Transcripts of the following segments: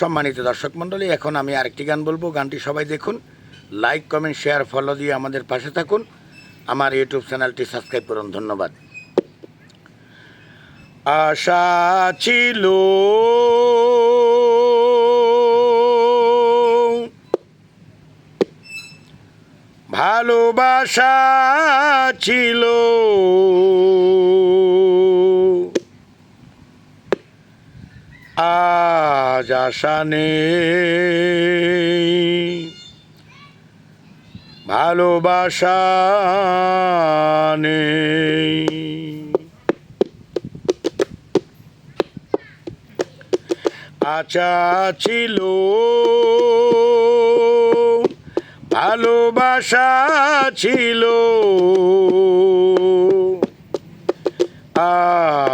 সম্মানিত দর্শক মণ্ডলী, এখন আমি আরেকটি গান বলব। গানটি সবাই দেখুন লাইক কমেন্ট শেয়ার ফলো দিয়ে আমাদের পাশে থাকুন। আমার ইউটিউব চ্যানেলটি সাবস্ক্রাইব করুন, ধন্যবাদ। আশা ছিল ভালোবাসা ছিল। আজ আশা ভালোবাসা আচা ছিল ভালোবাসা ছিল।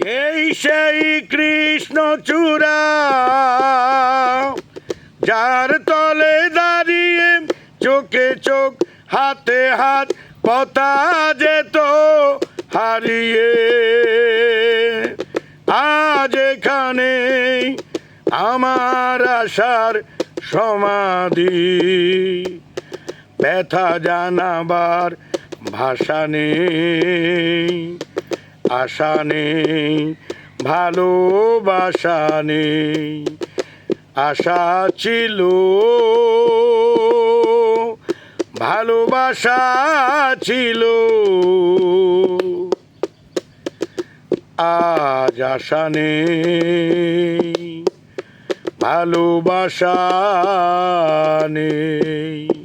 এই সেই কৃষ্ণ চূড়া, যার তলে দাঁড়িয়ে চোখে চোখ, হাতে হাত পতা যেত হারিয়ে। আজ এখানে আমার আশার সমাধি। ব্যথা জানাবার ভাষা নেই। আশা নেই ভালোবাসা নেই আশা ছিল। ভালোবাসা ছিল। আজ আশা নেই ভালোবাসা নেই।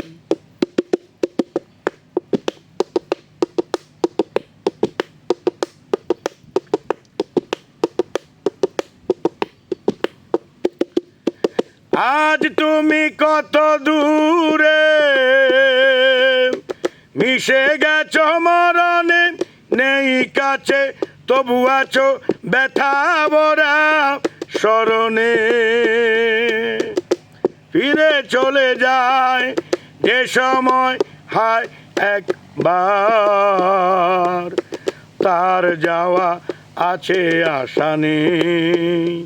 আজ তুমি কত দূরে? মিশে গেছ মরণে, নেই কাছে, তবু আছো ব্যথা ভরা স্মরণে। ফিরে চলে যায় যে সময় হায় একবার। তার যাওয়া আছে আশা নেই।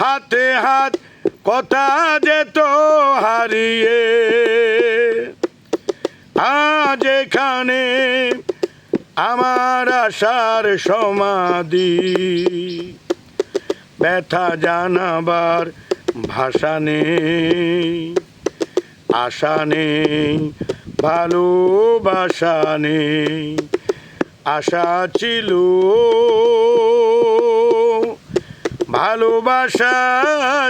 হাতে হাত কথা যেত হারিয়ে। আজ এখানে আমার আশার সমাধি। ব্যথা জানাবার ভাষা নেই, আশা নেই, ভালোবাসা নেই। আশা ছিল ভালোবাসা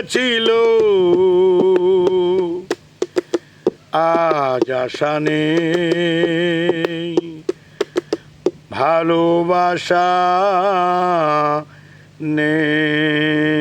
ছিল। আজ আশা নেই। ভালোবাসা নেই।